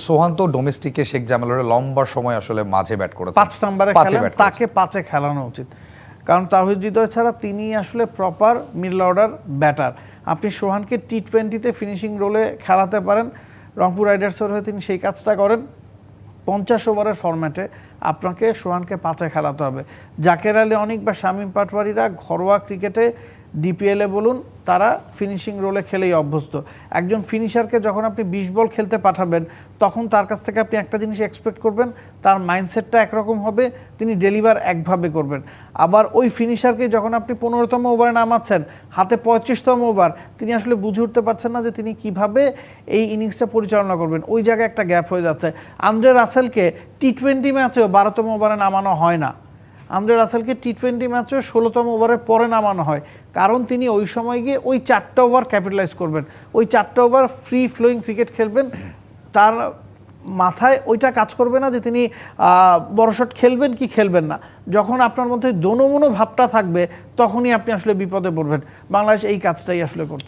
সোহান তো ডোমেস্টিকে শেখ জামালের লম্বা সময় আসলে মাঝে ব্যাট করেছে পাঁচ নাম্বারে খেলেন তাকে পাঁচে খেলানো উচিত। কারণ তাহিদ হৃদয় ছাড়া তিনি আসলে প্রপার মিডল অর্ডার ব্যাটার আপনি সোহানকে টি টোয়েন্টিতে ফিনিশিং রোলে খেলাতে পারেন। রংপুর রাইডার্সের হয়ে তিনি সেই কাজটা করেন। পঞ্চাশ ওভারের ফরম্যাটে আপনাকে সোহানকে পাঁচে খেলাতে হবে। জাকের আলী অনেক বা শামীম পাটওয়ারিরা ঘরোয়া ক্রিকেটে ডিপিএলে বলুন তারা ফিনিশিং রোলে খেলেই অভ্যস্ত। একজন ফিনিশারকে যখন আপনি বিশ বল খেলতে পাঠাবেন, তখন তার কাছ থেকে আপনি একটা জিনিস এক্সপেক্ট করবেন, তার মাইন্ডসেটটা একরকম হবে, তিনি ডেলিভার একভাবে করবেন। আবার ওই ফিনিশারকে যখন আপনি পনেরোতম ওভারে নামাচ্ছেন, হাতে পঁয়ত্রিশতম ওভার তিনি আসলে বুঝে উঠতে পারছেন না যে তিনি কীভাবে এই ইনিংসটা পরিচালনা করবেন। ওই জায়গায় একটা গ্যাপ হয়ে যাচ্ছে। আন্দ্রে রাসেলকে টি টোয়েন্টি ম্যাচেও বারোতম ওভারে নামানো হয় না। আন্দ্রে রাসেলকে টি টোয়েন্টি ম্যাচেও ষোলোতম ওভারের পরে নামানো হয়। কারণ তিনি ওই সময় গিয়ে ওই চারটা ওভার ক্যাপিটালাইজ করবেন। ওই চারটা ওভার ফ্রি ফ্লোয়িং ক্রিকেট খেলবেন। তার মাথায় ওইটা কাজ করবে না যে তিনি বড় শট খেলবেন কি খেলবেন না। যখন আপনার মধ্যে দোনো ভাবটা থাকবে, তখনই আপনি আসলে বিপদে পড়বেন। বাংলাদেশ এই কাজটাই আসলে করছে।